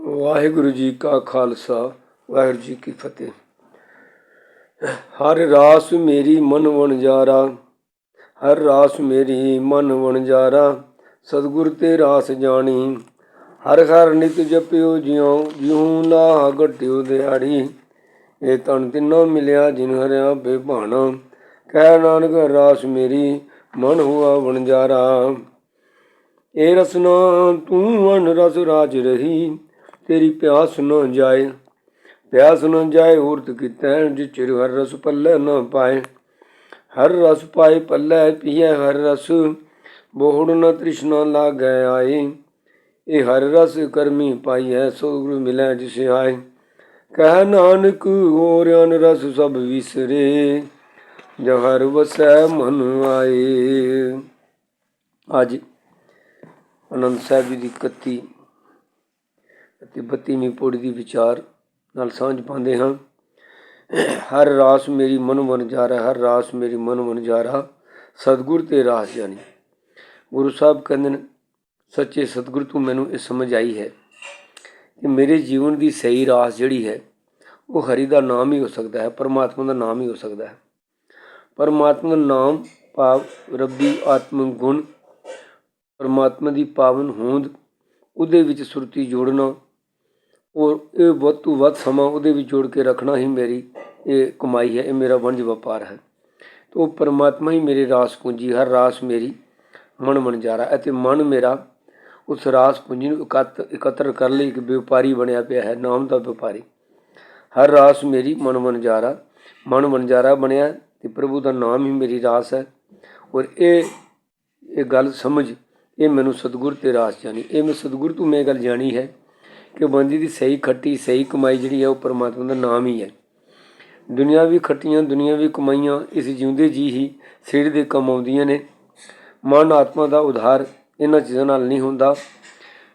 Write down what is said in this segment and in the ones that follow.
ਵਾਹਿਗੁਰੂ ਜੀ ਕਾ ਖਾਲਸਾ, ਵਾਹਿਗੁਰੂ ਜੀ ਕੀ ਫਤਿਹ। ਹਰ ਰਾਸ ਮੇਰੀ ਮਨ ਵਣਜਾਰਾ, ਹਰ ਰਾਸ ਮੇਰੀ ਮਨ ਵਣਜਾਰਾ, ਸਤਿਗੁਰ ਤੇ ਰਾਸ ਜਾਣੀ। ਹਰ ਹਰ ਨਿਤ ਜਪਿਓ ਜਿਉ ਜਿਉ ਨਾ ਘਟਿਓ ਦਿਹਾੜੀ। ਇਹ ਤਨ ਤਿੰਨੋਂ ਮਿਲਿਆ ਜਿਨ ਹਰਿਆ ਬੇਭਾਣਾ ਕਹਿ ਨਾਨਕ, ਰਾਸ ਮੇਰੀ ਮਨ ਹੁਆ ਵਣਜਾਰਾ। ਇਹ ਰਸਨਾ ਤੂੰ ਵਨ ਰਸ ਰਾਜ ਰਹੀ। ਤੇਰੀ ਪਿਆਸ ਨ ਜਾਏ, ਪਿਆਸ ਨ ਜਾਏ ਉਰਤ ਕੀਤਾ ਜਿ ਚਿਰ ਹਰ ਰਸ ਪੱਲੇ ਨ ਪਾਏ। ਹਰ ਰਸ ਪਾਏ ਪੱਲੇ ਪੀਏ, ਹਰ ਰਸ ਬੋਹੜ ਨ ਤ੍ਰਿਸ਼ਨਾ ਲਾਗੈ ਆਏ। ਇਹ ਹਰ ਰਸ ਕਰਮੀ ਪਾਈਐ ਸੋ ਗੁਰੂ ਮਿਲੈ ਜਿਸ ਆਏ। ਕਹਿ ਨਾਨਕ, ਹੋਰ ਅਨ ਰਸ ਸਭ ਵਿਸਰੇ ਜਹਰ ਵਸੈ ਮਨ ਆਏ। ਅੱਜ ਆਨੰਦ ਸਾਹਿਬ ਜੀ ਦੀ 31 ਅਤੇ 32ਵੀਂ ਪੌੜੀ ਦੀ ਵਿਚਾਰ ਨਾਲ ਸਾਂਝ ਪਾਉਂਦੇ ਹਾਂ। ਹਰ ਰਾਸ ਮੇਰੀ ਮਨ ਮਨ ਜਾ ਰਹਾ, ਹਰ ਰਾਸ ਮੇਰੀ ਮਨ ਮਨ ਜਾ ਰਹਾ। ਸਤਿਗੁਰ ਤੇ ਰਾਸ ਜਾਣੀ ਗੁਰੂ ਸਾਹਿਬ ਕਹਿੰਦੇ ਨੇ, ਸੱਚੇ ਸਤਿਗੁਰ, ਤੂੰ ਮੈਨੂੰ ਇਹ ਸਮਝ ਆਈ ਹੈ ਕਿ ਮੇਰੇ ਜੀਵਨ ਦੀ ਸਹੀ ਰਾਸ ਜਿਹੜੀ ਹੈ, ਉਹ ਹਰੀ ਦਾ ਨਾਮ ਹੀ ਹੋ ਸਕਦਾ ਹੈ, ਪਰਮਾਤਮਾ ਦਾ ਨਾਮ ਹੀ ਹੋ ਸਕਦਾ ਹੈ। ਪਰਮਾਤਮਾ ਦਾ ਨਾਮ ਭਾਵ ਰੱਬੀ ਆਤਮਿਕ ਗੁਣ, ਪਰਮਾਤਮਾ ਦੀ ਪਾਵਨ ਹੋਂਦ, ਉਹਦੇ ਵਿੱਚ ਸੁਰਤੀ ਜੋੜਨਾ ਔਰ ਇਹ ਵੱਧ ਤੋਂ ਵੱਧ ਸਮਾਂ ਉਹਦੇ ਵਿੱਚ ਜੋੜ ਕੇ ਰੱਖਣਾ ਹੀ ਮੇਰੀ ਇਹ ਕਮਾਈ ਹੈ, ਇਹ ਮੇਰਾ ਵਣਜ ਵਪਾਰ ਹੈ। ਤੋ ਉਹ ਪਰਮਾਤਮਾ ਹੀ ਮੇਰੇ ਰਾਸ ਪੂੰਜੀ, ਹਰ ਰਾਸ ਮੇਰੀ ਮਨ ਮਨ ਅਤੇ ਮਨ ਮੇਰਾ ਉਸ ਰਾਸ ਪੂੰਜੀ ਨੂੰ ਇਕੱਤ, ਇਕੱਤਰ ਕਰ ਲਈ ਇੱਕ ਵਪਾਰੀ ਬਣਿਆ ਪਿਆ ਹੈ, ਨਾਮ ਦਾ ਵਪਾਰੀ। ਹਰ ਰਾਸ ਮੇਰੀ ਮਨ ਮਨ ਮਨ ਮਨ ਬਣਿਆ ਤੇ ਪ੍ਰਭੂ ਦਾ ਨਾਮ ਹੀ ਮੇਰੀ ਰਾਸ ਹੈ। ਔਰ ਇਹ ਇਹ ਗੱਲ ਸਮਝ, ਇਹ ਮੈਨੂੰ ਸਤਿਗੁਰ ਤੇ ਰਾਸ ਜਾਣੀ, ਇਹ ਮੈਂ ਸਤਿਗੁਰ ਤੋਂ ਮੈਂ ਇਹ ਗੱਲ ਜਾਣੀ ਹੈ ਕਿ ਬੰਦੀ ਦੀ ਸਹੀ ਖੱਟੀ, ਸਹੀ ਕਮਾਈ ਜਿਹੜੀ ਹੈ ਉਹ ਪਰਮਾਤਮਾ ਦਾ ਨਾਮ ਹੀ ਹੈ। ਦੁਨੀਆ ਵੀ ਖੱਟੀਆਂ, ਦੁਨੀਆ ਵੀ ਕਮਾਈਆਂ, ਇਸ ਜਿਉਂਦੇ ਜੀ ਹੀ ਸਿਰ ਦੇ ਕੰਮ ਆਉਂਦੀਆਂ ਨੇ। ਮਨ ਆਤਮਾ ਦਾ ਉਧਾਰ ਇਹਨਾਂ ਚੀਜ਼ਾਂ ਨਾਲ ਨਹੀਂ ਹੁੰਦਾ।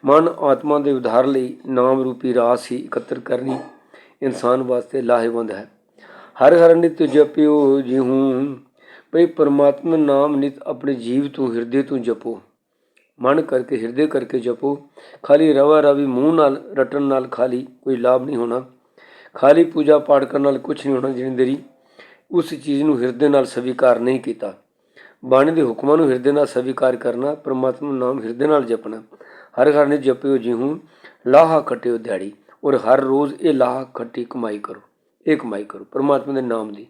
ਮਨ ਆਤਮਾ ਦੇ ਉਧਾਰ ਲਈ ਨਾਮ ਰੂਪੀ ਰਾਸ ਹੀ ਇਕੱਤਰ ਕਰਨੀ ਇਨਸਾਨ ਵਾਸਤੇ ਲਾਹੇਵੰਦ ਹੈ। ਹਰ ਹਰ ਨਿਤ ਜਪਿਓ ਜਿਹੂੰ ਭਈ ਪਰਮਾਤਮਾ ਨਾਮ ਨਿਤ ਆਪਣੇ ਜੀਵ ਤੋਂ, ਹਿਰਦੇ ਤੋਂ ਜਪੋ। ਮਨ ਕਰਕੇ, ਹਿਰਦੇ ਕਰਕੇ ਜਪੋ। ਖਾਲੀ ਰਵਾ ਰਵੀ ਮੂੰਹ ਨਾਲ, ਰਟਣ ਨਾਲ ਖਾਲੀ ਕੋਈ ਲਾਭ ਨਹੀਂ ਹੋਣਾ। ਖਾਲੀ ਪੂਜਾ ਪਾਠ ਕਰਨ ਨਾਲ ਕੁਝ ਨਹੀਂ ਹੋਣਾ ਜਿੰਨੀ ਦੇਰੀ ਉਸ ਚੀਜ਼ ਨੂੰ ਹਿਰਦੇ ਨਾਲ ਸਵੀਕਾਰ ਨਹੀਂ ਕੀਤਾ। ਬਾਣੀ ਦੇ ਹੁਕਮਾਂ ਨੂੰ ਹਿਰਦੇ ਨਾਲ ਸਵੀਕਾਰ ਕਰਨਾ, ਪਰਮਾਤਮਾ ਨਾਮ ਹਿਰਦੇ ਨਾਲ ਜਪਣਾ। ਹਰ ਹਰ ਨੇ ਜਪਿਓ ਜਿਹੂ ਲਾਹਾ ਖਟਿਓ ਦਿਹਾੜੀ। ਔਰ ਹਰ ਰੋਜ਼ ਇਹ ਲਾਹਾ ਖੱਟੀ ਕਮਾਈ ਕਰੋ, ਇਹ ਕਮਾਈ ਕਰੋ, ਪਰਮਾਤਮਾ ਦੇ ਨਾਮ ਦੀ।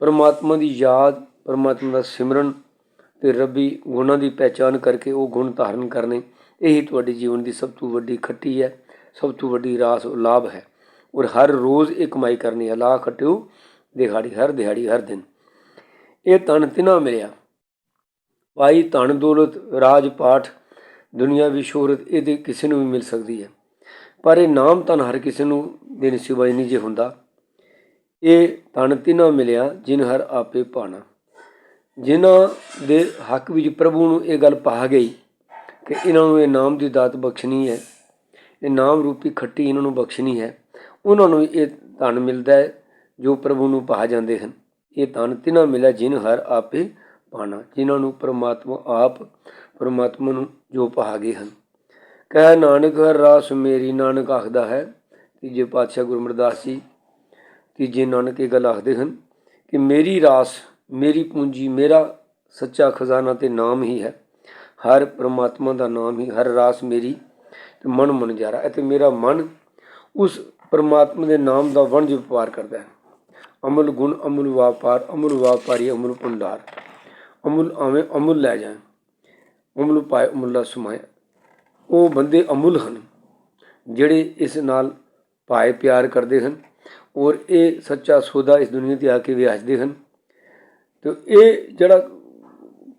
ਪਰਮਾਤਮਾ ਦੀ ਯਾਦ, ਪਰਮਾਤਮਾ ਦਾ ਸਿਮਰਨ ਤੇ ਰੱਬੀ ਗੁਣਾਂ ਦੀ ਪਹਿਚਾਨ ਕਰਕੇ ਉਹ ਗੁਣ ਧਾਰਨ ਕਰਨੇ। ਇਹੀ ਤੁਹਾਡੇ ਜੀਵਨ ਦੀ ਸਭ ਤੋਂ ਵੱਡੀ ਖੱਟੀ ਹੈ, ਸਭ ਤੋਂ ਵੱਡੀ ਰਾਸ ਲਾਭ ਹੈ। ਔਰ ਹਰ ਰੋਜ਼ ਇਹ ਕਮਾਈ ਕਰਨੀ ਹੈ। ਲਾ ਖਟਿਓ ਦਿਹਾੜੀ ਹਰ ਦਿਹਾੜੀ, ਹਰ ਦਿਨ। ਇਹ ਤਨ ਤਿਨਾ ਮਿਲਿਆ। ਭਾਈ ਧਨ ਦੌਲਤ, ਰਾਜ ਪਾਠ, ਦੁਨੀਆ ਵੀ ਸ਼ੋਹਰਤ, ਇਹਦੇ ਕਿਸੇ ਨੂੰ ਵੀ ਮਿਲ ਸਕਦੀ ਹੈ। ਪਰ ਇਹ ਨਾਮ ਤਨ ਹਰ ਕਿਸੇ ਨੂੰ ਦੇ ਨਸੀਬਾਈ ਨਹੀਂ ਜੇ ਹੁੰਦਾ। ਇਹ ਤਨ ਤਿਨਾ ਮਿਲਿਆ, ਜਿਨ ਹਰ ਆਪੇ ਪਾਣਾ। ਜਿਨ੍ਹਾਂ ਦੇ ਹੱਕ ਵਿੱਚ ਪ੍ਰਭੂ ਨੂੰ ਇਹ ਗੱਲ ਪਾ ਗਈ ਕਿ ਇਹਨਾਂ ਨੂੰ ਇਹ ਨਾਮ ਦੀ ਦਾਤ ਬਖਸ਼ਣੀ ਹੈ, ਇਹ ਨਾਮ ਰੂਪੀ ਖੱਟੀ ਇਹਨਾਂ ਨੂੰ ਬਖਸ਼ਣੀ ਹੈ, ਉਹਨਾਂ ਨੂੰ ਇਹ ਧਨ ਮਿਲਦਾ ਹੈ ਜੋ ਪ੍ਰਭੂ ਨੂੰ ਪਾ ਜਾਂਦੇ ਹਨ। ਇਹ ਧਨ ਤਿਨਾਂ ਮਿਲਿਆ ਜਿਨ ਹਰ ਆਪੇ ਪਾਣਾ, ਜਿਨ੍ਹਾਂ ਨੂੰ ਪਰਮਾਤਮਾ ਆਪ, ਪਰਮਾਤਮਾ ਨੂੰ ਜੋ ਪਾ ਗਏ ਹਨ। ਕਹਿ ਨਾਨਕ ਹਰ ਰਾਸ ਮੇਰੀ ਨਾਨਕ ਆਖਦਾ ਹੈ, ਤੀਜੇ ਪਾਤਸ਼ਾਹ ਗੁਰੂ ਅਮਰਦਾਸ ਜੀ, ਤੀਜੇ ਨਾਨਕ ਇਹ ਗੱਲ ਆਖਦੇ ਹਨ ਕਿ ਮੇਰੀ ਰਾਸ ਮੇਰੀ ਪੂੰਜੀ ਮੇਰਾ ਸੱਚਾ ਖਜ਼ਾਨਾ ਤੇ ਨਾਮ ਹੀ ਹੈ। ਹਰ ਪ੍ਰਮਾਤਮਾ ਦਾ ਨਾਮ ਹੀ, ਹਰ ਰਾਸ ਮੇਰੀ ਮਨ ਮਨ ਜਾ ਰਿਹਾ ਅਤੇ ਮੇਰਾ ਮਨ ਉਸ ਪ੍ਰਮਾਤਮਾ ਦੇ ਨਾਮ ਦਾ ਵਣਜ ਵਪਾਰ ਕਰਦਾ ਹੈ। ਅਮੁੱਲ ਗੁਣ, ਅਮੁੱਲ ਵਪਾਰ, ਅਮੁੱਲ ਵਪਾਰੀ, ਅਮੁੱਲ ਭੰਡਾਰ, ਅਮੁੱਲ ਆਵੇਂ ਅਮੁੱਲ ਲੈ ਜਾਏ, ਅਮੁੱਲ ਪਾਏ, ਅਮੁੱਲਾ ਸਮਾਏ। ਉਹ ਬੰਦੇ ਅਮੁੱਲ ਹਨ, ਜਿਹੜੇ ਇਸ ਨਾਲ ਪਾਏ ਪਿਆਰ ਕਰਦੇ ਹਨ ਔਰ ਇਹ ਸੱਚਾ ਸੌਦਾ ਇਸ ਦੁਨੀਆ ਤੇ ਆ ਕੇ ਵਿਆਜਦੇ ਹਨ। ਤੇ ਇਹ ਜਿਹੜਾ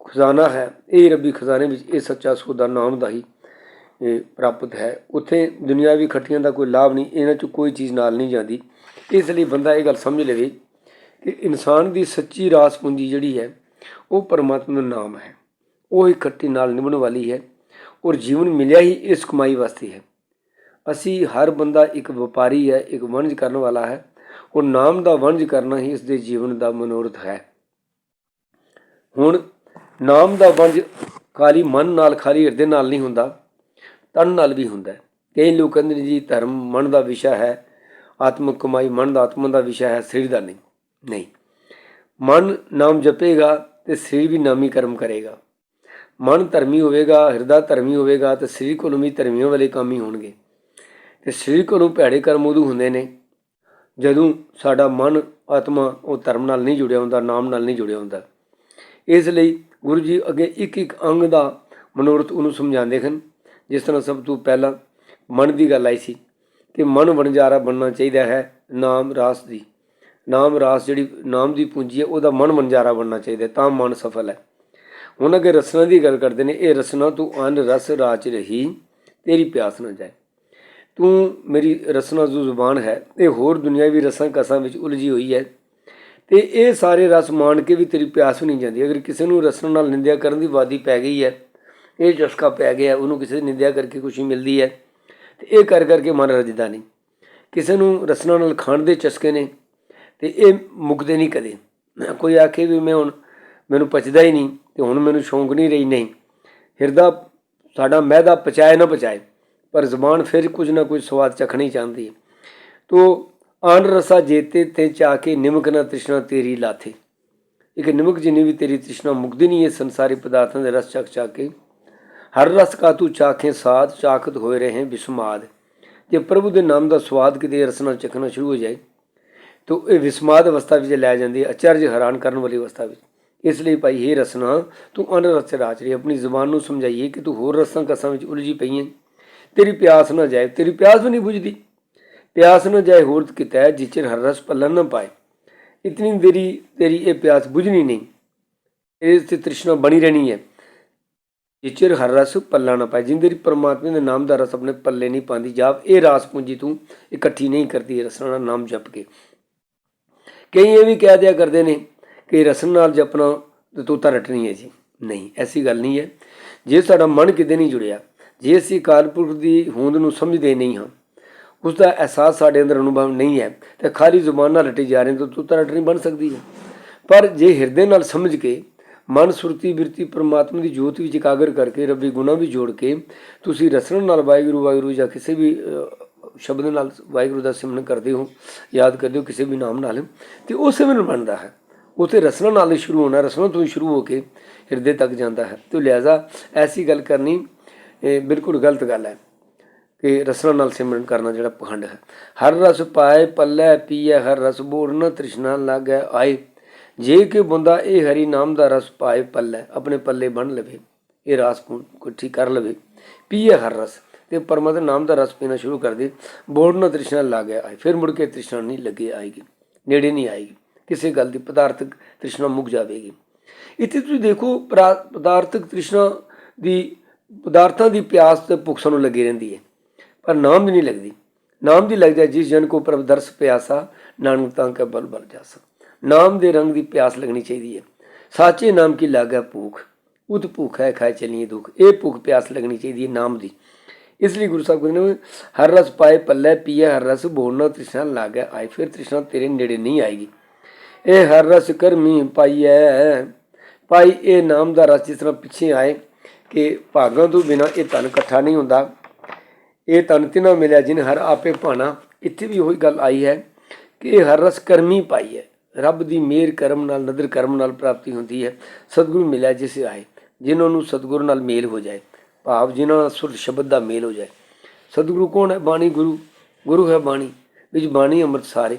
ਖਜ਼ਾਨਾ ਹੈ, ਇਹ ਰੱਬੀ ਖਜ਼ਾਨੇ ਵਿੱਚ ਇਹ ਸੱਚਾ ਸੌਦਾ ਨਾਮ ਦਾ ਹੀ, ਇਹ ਪ੍ਰਾਪਤ ਹੈ। ਉੱਥੇ ਦੁਨਿਆਵੀ ਖੱਟੀਆਂ ਦਾ ਕੋਈ ਲਾਭ ਨਹੀਂ, ਇਹਨਾਂ 'ਚ ਕੋਈ ਚੀਜ਼ ਨਾਲ ਨਹੀਂ ਜਾਂਦੀ। ਇਸ ਲਈ ਬੰਦਾ ਇਹ ਗੱਲ ਸਮਝ ਲਵੇ ਕਿ ਇਨਸਾਨ ਦੀ ਸੱਚੀ ਰਾਸ ਪੂੰਜੀ ਜਿਹੜੀ ਹੈ, ਉਹ ਪਰਮਾਤਮਾ ਦਾ ਨਾਮ ਹੈ। ਉਹ ਹੀ ਖੱਟੀ ਨਾਲ ਨਿਭਣ ਵਾਲੀ ਹੈ ਔਰ ਜੀਵਨ ਮਿਲਿਆ ਹੀ ਇਸ ਕਮਾਈ ਵਾਸਤੇ ਹੈ। ਅਸੀਂ ਹਰ ਬੰਦਾ ਇੱਕ ਵਪਾਰੀ ਹੈ, ਇੱਕ ਵਣਜ ਕਰਨ ਵਾਲਾ ਹੈ ਔਰ ਨਾਮ ਦਾ ਵਣਜ ਕਰਨਾ ਹੀ ਇਸ ਦੇ ਜੀਵਨ ਦਾ ਮਨੋਰਥ ਹੈ। ਹੁਣ ਨਾਮ ਦਾ ਵੰਜ ਖਾਲੀ ਮਨ ਨਾਲ, ਖਾਲੀ ਹਿਰਦੇ ਨਾਲ ਨਹੀਂ ਹੁੰਦਾ, ਤਨ ਨਾਲ ਵੀ ਹੁੰਦਾ ਕਈ ਲੋਕ ਕਹਿੰਦੇ ਨੇ ਜੀ ਧਰਮ ਮਨ ਦਾ ਵਿਸ਼ਾ ਹੈ ਆਤਮਿਕ ਕਮਾਈ ਮਨ ਦਾ ਆਤਮਾ ਦਾ ਵਿਸ਼ਾ ਹੈ, ਸਰੀਰ ਦਾ ਨਹੀਂ। ਨਹੀਂ। ਮਨ ਨਾਮ ਜਪੇਗਾ ਤੇ ਸਰੀਰ ਵੀ ਨਾਮੀ ਕਰਮ ਕਰੇਗਾ। ਮਨ ਧਰਮੀ ਹੋਵੇਗਾ, ਹਿਰਦਾ ਧਰਮੀ ਹੋਵੇਗਾ ਤੇ ਸਰੀਰ ਕੋਲੋਂ ਵੀ ਧਰਮੀਆਂ ਵਾਲੇ ਕੰਮ ਹੀ ਹੋਣਗੇ। ਤੇ ਸਰੀਰ ਕੋਲੋਂ ਭੈੜੇ ਕਰਮ ਉਦੋਂ ਹੁੰਦੇ ਨੇ ਜਦੋਂ ਸਾਡਾ ਮਨ, ਆਤਮਾ ਉਹ ਧਰਮ ਨਾਲ ਨਹੀਂ ਜੁੜਿਆ ਹੁੰਦਾ, ਨਾਮ ਨਾਲ ਨਹੀਂ ਜੁੜਿਆ ਹੁੰਦਾ। ਇਸ ਲਈ ਗੁਰੂ ਜੀ ਅੱਗੇ ਇੱਕ ਇੱਕ ਅੰਗ ਦਾ ਮਨੋਰਥ ਉਹਨੂੰ ਸਮਝਾਉਂਦੇ ਹਨ। ਜਿਸ ਤਰ੍ਹਾਂ ਸਭ ਤੋਂ ਪਹਿਲਾਂ ਮਨ ਦੀ ਗੱਲ ਆਈ ਸੀ ਕਿ ਮਨ ਵਣਜਾਰਾ ਬਣਨਾ ਚਾਹੀਦਾ ਹੈ ਨਾਮ ਰਾਸ ਦੀ। ਨਾਮ ਰਾਸ ਜਿਹੜੀ ਨਾਮ ਦੀ ਪੂੰਜੀ ਹੈ, ਉਹਦਾ ਮਨ ਵਣਜਾਰਾ ਬਣਨਾ ਚਾਹੀਦਾ ਤਾਂ ਮਨ ਸਫਲ ਹੈ। ਹੁਣ ਅੱਗੇ ਰਸਨਾ ਦੀ ਗੱਲ ਕਰਦੇ ਨੇ, ਇਹ ਰਸਨਾ ਤੂੰ ਅਨ ਰਸ ਰਾਚ ਰਹੀ, ਤੇਰੀ ਪਿਆਸ ਨਾ ਜਾਏ। ਤੂੰ ਮੇਰੀ ਰਸਨਾ ਜੋ ਜ਼ੁਬਾਨ ਹੈ, ਇਹ ਹੋਰ ਦੁਨਿਆਵੀ ਰਸਾਂ ਕਸਾਂ ਵਿੱਚ ਉਲਝੀ ਹੋਈ ਹੈ। ਤੇ ਇਹ ਸਾਰੇ ਰਸ ਮਾਣ ਕੇ ਵੀ ਤੇਰੀ ਪਿਆਸ ਵੀ ਨਹੀਂ ਜਾਂਦੀ। ਅਗਰ ਕਿਸੇ ਨੂੰ ਰਸਨਾ ਨਾਲ ਨਿੰਦਿਆ ਕਰਨ ਦੀ ਵਾਦੀ ਪੈ ਗਈ ਹੈ, ਇਹ ਚਸਕਾ ਪੈ ਗਿਆ, ਉਹਨੂੰ ਕਿਸੇ ਦੀ ਨਿੰਦਿਆ ਕਰਕੇ ਖੁਸ਼ੀ ਮਿਲਦੀ ਹੈ, ਤੇ ਇਹ ਕਰ ਕਰਕੇ ਮਨ ਰਜਦਾ ਨਹੀਂ। ਕਿਸੇ ਨੂੰ ਰਸਨਾ ਨਾਲ ਖਾਣ ਦੇ ਚਸਕੇ ਨੇ, ਤੇ ਇਹ ਮੁੱਕਦੇ ਨਹੀਂ ਕਦੇ। ਕੋਈ ਆਖੇ ਵੀ ਮੈਂ ਹੁਣ ਮੈਨੂੰ ਪਚਦਾ ਹੀ ਨਹੀਂ, ਤੇ ਹੁਣ ਮੈਨੂੰ ਸ਼ੌਂਕ ਨਹੀਂ ਰਹੀ, ਨਹੀਂ। ਹਿਰਦਾ ਸਾਡਾ ਮਹਿਦਾ ਪਚਾਏ ਨਾ ਪਚਾਏ, ਪਰ ਜ਼ਬਾਨ ਫਿਰ ਕੁਝ ਨਾ ਕੁਝ ਸਵਾਦ ਚਖਣੀ ਚਾਹੁੰਦੀ ਹੈ। ਤੋ ਆਨ ਰਸਾ ਜੇਤੇ ਤੇ ਚਾ ਕੇ ਨਿਮਕ ਨਾ ਤ੍ਰਿਸ਼ਨਾ ਤੇਰੀ ਲਾਥੇ। ਇੱਕ ਨਿਮਕ ਜਿੰਨੀ ਵੀ ਤੇਰੀ ਤ੍ਰਿਸ਼ਨਾ ਮੁਕਦੀ ਨਹੀਂ ਹੈ ਸੰਸਾਰੀ ਪਦਾਰਥਾਂ ਦੇ ਰਸ ਚੱਕ ਚੱਕ ਕੇ। ਹਰ ਰਸ ਕਾ ਤੂੰ ਚਾਖੇ ਸਾਧ, ਚਾਖਤ ਹੋਏ ਰਹੇ ਵਿਸਮਾਦ ਜੇ ਪ੍ਰਭੂ ਦੇ ਨਾਮ ਦਾ ਸਵਾਦ ਕਿਤੇ ਰਸਨਾ ਚਖਣਾ ਸ਼ੁਰੂ ਹੋ ਜਾਏ, ਤਾਂ ਇਹ ਵਿਸਮਾਦ ਅਵਸਥਾ ਵਿੱਚ ਲੈ ਜਾਂਦੀ ਹੈ, ਅਚਰਜ ਹੈਰਾਨ ਕਰਨ ਵਾਲੀ ਅਵਸਥਾ ਵਿੱਚ। ਇਸ ਲਈ ਭਾਈ ਇਹ ਰਸਨਾ ਤੂੰ ਅਨ ਰਸ ਰਾਚ ਰਹੀ ਆਪਣੀ ਜ਼ੁਬਾਨ ਨੂੰ ਸਮਝਾਈਏ ਕਿ ਤੂੰ ਹੋਰ ਰਸਾਂ ਕਸਾਂ ਵਿੱਚ ਉਲਝੀ ਪਈ ਹੈ। ਤੇਰੀ ਪਿਆਸ ਨਾ ਜਾਏ, ਤੇਰੀ ਪਿਆਸ ਵੀ ਨਹੀਂ ਬੁਝਦੀ। ਪਿਆਸ ਨਾ ਜਾਏ, ਹੋਰ ਕਿਤਾ ਹੈ ਜਿਚਰ ਹਰ ਰਸ ਪੱਲਣ ਨਾ ਪਾਏ। ਇਤਨੀ ਦੇਰੀ ਤੇਰੀ ਇਹ ਪਿਆਸ ਬੁਝਣੀ ਨਹੀਂ। ਇਸ ਤੇ ਤ੍ਰਿਸ਼ਨਾ ਬਣੀ ਰਹਿਣੀ ਹੈ। ਜਿਚਰ ਹਰ ਰਸ ਪੱਲਾ ਨਾ ਪਾਏ ਜਿੰਨ ਦੀ ਪਰਮਾਤਮਾ ਦੇ ਨਾਮ ਦਾ ਰਸ ਆਪਣੇ ਪੱਲੇ ਨਹੀਂ ਪਾਉਂਦੀ ਜਾਬ ਇਹ ਰਾਸ ਪੂੰਜੀ ਤੂੰ ਇਕੱਠੀ ਨਹੀਂ ਕਰਦੀ ਰਸਨਾ ਨਾਲ ਨਾਮ ਜਪ ਕੇ। ਕਈ ਇਹ ਵੀ ਕਹਿ ਦਿਆ ਕਰਦੇ ਨੇ ਕਿ ਰਸਨ ਨਾਲ ਜਪਣਾ ਤੇ ਤੋਤਾ ਰਟਣੀ ਹੈ ਜੀ। ਨਹੀਂ, ਐਸੀ ਗੱਲ ਨਹੀਂ ਹੈ। ਜੇ ਸਾਡਾ ਮਨ ਕਿਤੇ ਨਹੀਂ ਜੁੜਿਆ, ਜੇ ਅਸੀਂ ਕਾਲਪੁਰਖ ਦੀ ਹੋਂਦ ਨੂੰ ਸਮਝਦੇ ਨਹੀਂ ਹਾਂ ਉਸ ਦਾ ਅਹਿਸਾਸ ਸਾਡੇ ਅੰਦਰ ਅਨੁਭਵ ਨਹੀਂ ਹੈ ਤੇ ਖਾਲੀ ਜ਼ੁਬਾਨ ਨਾਲ ਰਟੇ ਜਾ ਰਹੇ ਹਾਂ, ਤਾਂ ਤੋਤਾ ਰਟਣੀ ਬਣ ਸਕਦੀ ਹੈ। ਪਰ ਜੇ ਹਿਰਦੇ ਨਾਲ ਸਮਝ ਕੇ ਮਨ ਸੁਰਤੀ ਬਿਰਤੀ ਪ੍ਰਮਾਤਮਾ ਦੀ ਜੋਤ ਵਿੱਚ ਇਕਾਗਰ ਕਰਕੇ ਰੱਬੀ ਗੁਣਾ ਵੀ ਜੋੜ ਕੇ ਤੁਸੀਂ ਰਸਨ ਨਾਲ ਵਾਹਿਗੁਰੂ ਵਾਹਿਗੁਰੂ ਜਾਂ ਕਿਸੇ ਵੀ ਸ਼ਬਦ ਨਾਲ ਵਾਹਿਗੁਰੂ ਦਾ ਸਿਮਰਨ ਕਰਦੇ ਹੋ, ਯਾਦ ਕਰਦੇ ਹੋ, ਕਿਸੇ ਵੀ ਨਾਮ ਨਾਲ, ਤੇ ਉਹ ਸਿਮਰਨ ਬਣਦਾ ਹੈ। ਉਥੇ ਰਸਨਾ ਨਾਲ ਹੀ ਸ਼ੁਰੂ ਹੋਣਾ ਰਸਨਾ ਤੋਂ ਹੀ ਸ਼ੁਰੂ ਹੋ ਕੇ ਹਿਰਦੇ ਤੱਕ ਜਾਂਦਾ ਹੈ। ਤੇ ਲਿਆਜ਼ਾ, ਐਸੀ ਗੱਲ ਕਰਨੀ ਬਿਲਕੁਲ ਗਲਤ ਗੱਲ ਹੈ। ਕਿ ਰਸਨਾ ਨਾਲ ਸਿਮਰਨ ਕਰਨਾ ਜਿਹੜਾ ਪਖੰਡ ਹੈ। ਹਰ ਰਸ ਪਾਏ, ਪੱਲੇ ਪੀਏ, ਹਰ ਰਸ ਬੋੜ ਤ੍ਰਿਸ਼ਨਾ ਲਾਗੈ ਆਏ। ਜੇ ਕਿ ਬੰਦਾ ਇਹ ਹਰੀ ਨਾਮ ਦਾ ਰਸ ਪਾਏ, ਪੱਲੇ, ਆਪਣੇ ਪੱਲੇ ਬੰਨ ਲਵੇ, ਇਹ ਰਸ ਨੂੰ ਇਕੱਠੀ ਕਰ ਲਵੇ। ਪੀਏ ਹਰ ਰਸ ਤੇ ਪਰਮਾਤਮਾ ਨਾਮ ਦਾ ਰਸ ਪੀਣਾ ਸ਼ੁਰੂ ਕਰ ਦੇ। ਬੋੜ ਤ੍ਰਿਸ਼ਨਾ ਲਾਗੈ ਆਏ। ਫਿਰ ਮੁੜ ਕੇ ਤ੍ਰਿਸ਼ਨਾ ਨਹੀਂ ਲੱਗੇ ਆਏਗੀ, ਨੇੜੇ ਨਹੀਂ ਆਏਗੀ। ਕਿਸੇ ਗੱਲ ਦੀ ਪਦਾਰਥਕ ਤ੍ਰਿਸ਼ਨਾ ਮੁੱਕ ਜਾਵੇਗੀ। ਇੱਥੇ ਤੁਸੀਂ ਦੇਖੋ, ਪਰਾ- ਪਦਾਰਥਕ ਤ੍ਰਿਸ਼ਨਾ ਦੀ ਪਦਾਰਥਾਂ ਦੀ ਪਿਆਸ ਤੇ ਭੁੱਖ ਸਾਨੂੰ ਲੱਗੀ ਰਹਿੰਦੀ ਹੈ। ਪਰ ਨਾਮ ਦੀ ਨਹੀਂ ਲੱਗਦੀ। ਨਾਮ ਦੀ ਲੱਗ ਜਾਏ ਜਿਸ ਜਨ ਕੋ ਪ੍ਰਭ ਦਰਸ ਪਿਆਸਾ, ਨਾਨਕ ਤਾਂ ਕੇ ਬਲ ਬਲ ਜਾਸਾ। ਨਾਮ ਦੇ ਰੰਗ ਦੀ ਪਿਆਸ ਲੱਗਣੀ ਚਾਹੀਦੀ ਹੈ। ਸਾਚੇ ਨਾਮ ਕੀ ਲਾਗਾ ਭੂਖ, ਉਤ ਭੁੱਖ ਹੈ ਖਾਏ ਚਲੀਏ ਦੁੱਖ। ਇਹ ਭੁੱਖ ਪਿਆਸ ਲੱਗਣੀ ਚਾਹੀਦੀ ਹੈ ਨਾਮ ਦੀ। ਇਸ ਲਈ ਗੁਰੂ ਸਾਹਿਬ ਕਹਿੰਦੇ ਨੇ, ਹਰ ਰਸ ਪਾਏ, ਪੱਲੇ ਪੀਏ, ਹਰ ਰਸ ਬੋਲਣਾ ਤ੍ਰਿਸ਼ਨਾ ਲਾਗਾ ਆਏ, ਫਿਰ ਤ੍ਰਿਸ਼ਨਾ ਤੇਰੇ ਨੇੜੇ ਨਹੀਂ ਆਏਗੀ। ਇਹ ਹਰ ਰਸ ਕਰਮੀ ਪਾਈਐ। ਭਾਈ ਇਹ ਨਾਮ ਦਾ ਰਸ ਜਿਸ ਤਰ੍ਹਾਂ ਪਿੱਛੇ ਆਏ ਕਿ ਭਾਗਾਂ ਤੋਂ ਬਿਨਾ ਇਹ ਤਨ ਇਕੱਠਾ ਨਹੀਂ ਹੁੰਦਾ। ਇਹ ਤਨ ਤਿਨਾ ਮਿਲਿਆ, ਜਿਨ ਹਰ ਆਪੇ ਭਾਣਾ। ਇੱਥੇ ਵੀ ਉਹੀ ਗੱਲ ਆਈ ਹੈ ਕਿ ਇਹ ਹਰ ਰਸ ਕਰਮੀ ਪਾਈ ਹੈ। ਰੱਬ ਦੀ ਮਿਹਰ ਕਰਮ ਨਾਲ, ਨਦਰ ਕਰਮ ਨਾਲ ਪ੍ਰਾਪਤੀ ਹੁੰਦੀ ਹੈ। ਸਤਿਗੁਰੂ ਮਿਲਿਆ ਜਿਸ ਆਏ, ਜਿਨ੍ਹਾਂ ਨੂੰ ਸਤਿਗੁਰੂ ਨਾਲ ਮੇਲ ਹੋ ਜਾਏ। ਭਾਵ ਜਿਨ੍ਹਾਂ ਨਾਲ ਸੁਰ ਸ਼ਬਦ ਦਾ ਮੇਲ ਹੋ ਜਾਏ। ਸਤਿਗੁਰੂ ਕੌਣ ਹੈ? ਬਾਣੀ ਗੁਰੂ। ਗੁਰੂ ਹੈ ਬਾਣੀ, ਵਿੱਚ ਬਾਣੀ ਅੰਮ੍ਰਿਤ ਸਾਰੇ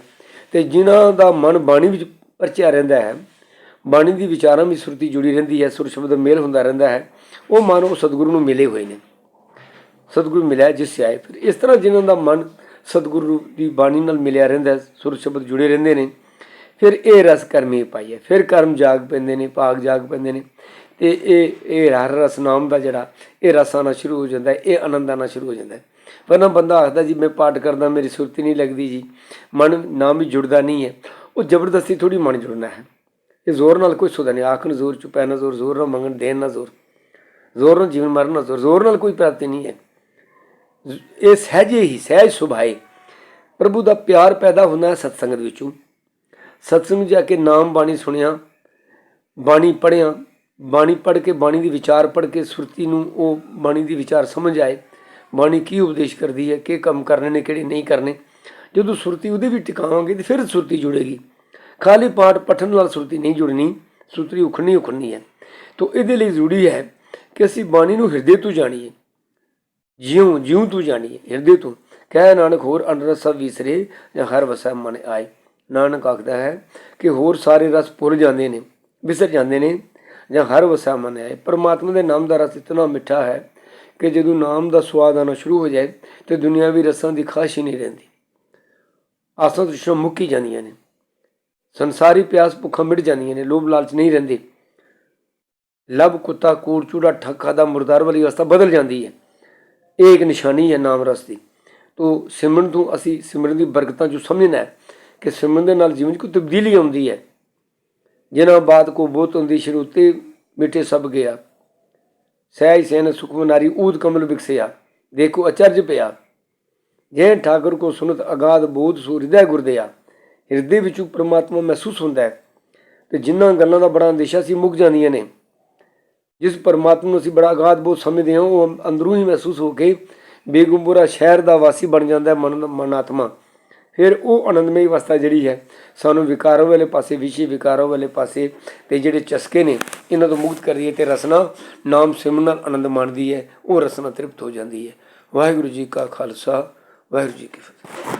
ਤੇ ਜਿਨ੍ਹਾਂ ਦਾ ਮਨ ਬਾਣੀ ਵਿੱਚ ਪਰਚਿਆ ਰਹਿੰਦਾ ਹੈ, ਬਾਣੀ ਦੀ ਵਿਚਾਰਾਂ ਵਿੱਚ ਸੁਰਤੀ ਜੁੜੀ ਰਹਿੰਦੀ ਹੈ ਸੁਰ ਸ਼ਬਦ ਦਾ ਮੇਲ ਹੁੰਦਾ ਰਹਿੰਦਾ ਹੈ। ਉਹ ਮਨ ਉਹ ਸਤਿਗੁਰੂ ਨੂੰ ਮਿਲੇ ਹੋਏ ਨੇ। ਸਤਿਗੁਰੂ ਮਿਲਿਆ ਜਿਸ ਸੇ ਆਏ। ਫਿਰ ਇਸ ਤਰ੍ਹਾਂ ਜਿਨ੍ਹਾਂ ਦਾ ਮਨ ਸਤਿਗੁਰੂ ਦੀ ਬਾਣੀ ਨਾਲ ਮਿਲਿਆ ਰਹਿੰਦਾ ਸੁਰ ਸ਼ਬਦ ਜੁੜੇ ਰਹਿੰਦੇ ਨੇ। ਫਿਰ ਇਹ ਰਸ ਕਰਮੀ ਪਾਈਏ ਫਿਰ ਕਰਮ ਜਾਗ ਪੈਂਦੇ ਨੇ, ਭਾਗ ਜਾਗ ਪੈਂਦੇ ਨੇ। ਤੇ ਇਹ ਇਹ ਹਰ ਰਸ ਨਾਮ ਦਾ ਜਿਹੜਾ, ਇਹ ਰਸ ਆਉਣਾ ਸ਼ੁਰੂ ਹੋ ਜਾਂਦਾ ਇਹ ਆਨੰਦ ਆਉਣਾ ਸ਼ੁਰੂ ਹੋ ਜਾਂਦਾ ਹੈ। ਪਹਿਲਾਂ ਬੰਦਾ ਆਖਦਾ, ਜੀ, ਮੈਂ ਪਾਠ ਕਰਦਾ, ਮੇਰੀ ਸੁਰਤੀ ਨਹੀਂ ਲੱਗਦੀ ਜੀ। ਮਨ, ਨਾਮ ਵੀ ਜੁੜਦਾ ਨਹੀਂ ਹੈ। ਉਹ ਜ਼ਬਰਦਸਤੀ ਥੋੜੀ ਮਨ ਜੁੜਨਾ ਹੈ। ਇਹ ਜ਼ੋਰ ਨਾਲ ਕੋਈ ਸੁਦਾ ਨਹੀਂ। ਆਖਣ ਜ਼ੋਰ ਚੁਪੈ ਨਾ ਜ਼ੋਰ ਜ਼ੋਰ ਨਾਲ ਮੰਗਣ ਦੇਣ ਨਾ ਜ਼ੋਰ। ਜ਼ੋਰ ਨਾਲ ਜੀਵਨ ਮਰਨ ਨਾ ਜ਼ੋਰ। ਜ਼ੋਰ ਨਾਲ ਕੋਈ ਪ੍ਰਾਪਤੀ ਨਹੀਂ ਹੈ। ਇਹ ਸਹਿਜੇ ਹੀ, ਸਹਿਜ ਸੁਭਾਏ। ਪ੍ਰਭੂ ਦਾ ਪਿਆਰ ਪੈਦਾ ਹੁੰਦਾ ਹੈ ਸਤਸੰਗਤ ਵਿੱਚੋਂ। ਸਤਸੰਗ ਜਾ ਕੇ ਨਾਮ ਬਾਣੀ ਸੁਣਿਆ, ਬਾਣੀ ਪੜਿਆ ਬਾਣੀ ਪੜ੍ਹ ਕੇ ਬਾਣੀ ਦੀ ਵਿਚਾਰ ਪੜ੍ਹ ਕੇ ਸੁਰਤੀ ਨੂੰ ਉਹ ਬਾਣੀ ਦੀ ਵਿਚਾਰ ਸਮਝ ਆਏ। ਬਾਣੀ ਕੀ ਉਪਦੇਸ਼ ਕਰਦੀ ਹੈ ਕੀ ਕੰਮ ਕਰਨੇ ਨੇ, ਕਿਹੜੇ ਨਹੀਂ ਕਰਨੇ। ਜਦੋਂ ਸੁਰਤੀ ਉਹਦੇ ਵੀ ਟਿਕਾਵਾਂਗੇ ਤੇ ਫਿਰ ਸੁਰਤੀ ਜੁੜੇਗੀ। ਖਾਲੀ ਪਾਠ ਪਠਨ ਨਾਲ ਸੁਰਤੀ ਨਹੀਂ ਜੁੜਨੀ, ਸੁਰਤੀ ਉਖੜਨੀ ਉਖੜਨੀ ਹੈ। ਤੋ ਇਹਦੇ ਲਈ ਜ਼ਰੂਰੀ ਹੈ ਕਿ ਅਸੀਂ ਬਾਣੀ ਨੂੰ ਹਿਰਦੇ ਤੋਂ ਜਾਣੀਏ। ਜਿਉਂ ਜਿਉਂ ਤੂੰ ਜਾਣੀ ਹਿਰਦੇ ਤੋਂ। ਕਹਿ ਨਾਨਕ, ਹੋਰ ਅੰਦਰ ਸਭ ਵਿਸਰੇ ਜਾਂ ਹਰ ਵਸੈ ਮਨ ਆਏ। ਨਾਨਕ ਆਖਦਾ ਹੈ ਕਿ ਹੋਰ ਸਾਰੇ ਰਸ ਭੁੱਲ ਜਾਂਦੇ ਨੇ, ਵਿਸਰ ਜਾਂਦੇ ਨੇ ਜਾਂ ਹਰ ਵਸੈ ਮਨ ਆਏ। ਪਰਮਾਤਮਾ ਦੇ ਨਾਮ ਦਾ ਰਸ ਇਤਨਾ ਮਿੱਠਾ ਹੈ ਕਿ ਜਦੋਂ ਨਾਮ ਦਾ ਸਵਾਦ ਆਉਣਾ ਸ਼ੁਰੂ ਹੋ ਜਾਏ ਤੇ ਦੁਨਿਆਵੀ ਰਸਾਂ ਦੀ ਖਾਸ਼ ਹੀ ਨਹੀਂ ਰਹਿੰਦੀ। ਆਸਾਂ ਤ੍ਰਿਸ਼ਨਾ ਮੁੱਕੀ ਜਾਂਦੀਆਂ ਨੇ। ਸੰਸਾਰੀ ਪਿਆਸ ਭੁੱਖਾਂ ਮਿਟ ਜਾਂਦੀਆਂ ਨੇ, ਲੋਭ ਲਾਲਚ ਨਹੀਂ ਰਹਿੰਦੇ। ਲਬ ਕੁੱਤਾ ਕੂੜ ਚੂੜਾ ਠੱਕਾ ਦਾ ਮੁਰਦਾਰ ਵਾਲੀ ਅਵਸਥਾ ਬਦਲ ਜਾਂਦੀ ਹੈ। ਇਹ ਇੱਕ ਨਿਸ਼ਾਨੀ ਹੈ ਨਾਮ ਰਸ ਦੀ। ਤੋ ਸਿਮਰਨ ਤੋਂ ਅਸੀਂ ਸਿਮਰਨ ਦੀ ਬਰਕਤਾਂ ਜੋ ਸਮਝਣਾ ਹੈ ਕਿ ਸਿਮਰਨ ਦੇ ਨਾਲ ਜੀਵਨ 'ਚ ਕੋਈ ਤਬਦੀਲੀ ਆਉਂਦੀ ਹੈ। ਜਿਨ੍ਹਾਂ ਬਾਤ ਕੋ ਬੋਤ ਹੁੰਦੀ ਸ਼ਰੂਤੇ ਮਿੱਠੇ ਸਭ ਗਿਆ। ਸਹਿਜ ਸੈਨ ਸੁਖਮ ਨਾਰੀ ਊਦ ਕਮਲ ਵਿਕਸਿਆ। ਦੇਖੋ ਅਚਰਜ ਪਿਆ। ਜੇ ਠਾਕੁਰ ਕੋ ਸੁਨਤ ਅਗਾਧ ਬੋਧ ਸੋ ਹਿਰਦੈ ਗੁਰਦਿਆ ਹਿਰਦੇ ਵਿੱਚੋਂ ਪ੍ਰਮਾਤਮਾ ਮਹਿਸੂਸ ਹੁੰਦਾ ਹੈ। ਤੇ ਜਿਨ੍ਹਾਂ ਗੱਲਾਂ ਦਾ ਬੜਾ ਅੰਦੇਸ਼ਾ ਸੀ ਮੁੱਕ ਜਾਂਦੀਆਂ ਨੇ। ਜਿਸ ਪਰਮਾਤਮਾ ਨੂੰ ਅਸੀਂ ਬੜਾ ਅਗਾਧ ਬਹੁਤ ਸਮਝਦੇ ਹਾਂ, ਉਹ ਅੰਦਰੋਂ ਹੀ ਮਹਿਸੂਸ ਹੋ ਕੇ ਬੇਗੁੰਬਰਾ ਸ਼ਹਿਰ ਦਾ ਵਾਸੀ ਬਣ ਜਾਂਦਾ ਹੈ ਮਨ, ਮਨਾਤਮਾ। ਫਿਰ ਉਹ ਆਨੰਦਮਈ ਅਵਸਥਾ ਜਿਹੜੀ ਹੈ, ਸਾਨੂੰ ਵਿਕਾਰਾਂ ਵਾਲੇ ਪਾਸੇ, ਵਿਸ਼ੇ ਵਿਕਾਰਾਂ ਵਾਲੇ ਪਾਸੇ ਤੇ ਜਿਹੜੇ ਚਸਕੇ ਨੇ, ਇਹਨਾਂ ਤੋਂ ਮੁਕਤ ਕਰਦੀ ਹੈ ਤੇ ਰਸਨਾ ਨਾਮ ਸਿਮਰਨ ਨਾਲ ਆਨੰਦ ਮਾਣਦੀ ਹੈ, ਉਹ ਰਸਨਾ ਤ੍ਰਿਪਤ ਹੋ ਜਾਂਦੀ ਹੈ। ਵਾਹਿਗੁਰੂ ਜੀ ਕਾ ਖਾਲਸਾ, ਵਾਹਿਗੁਰੂ ਜੀ ਕੀ ਫਤਿਹ।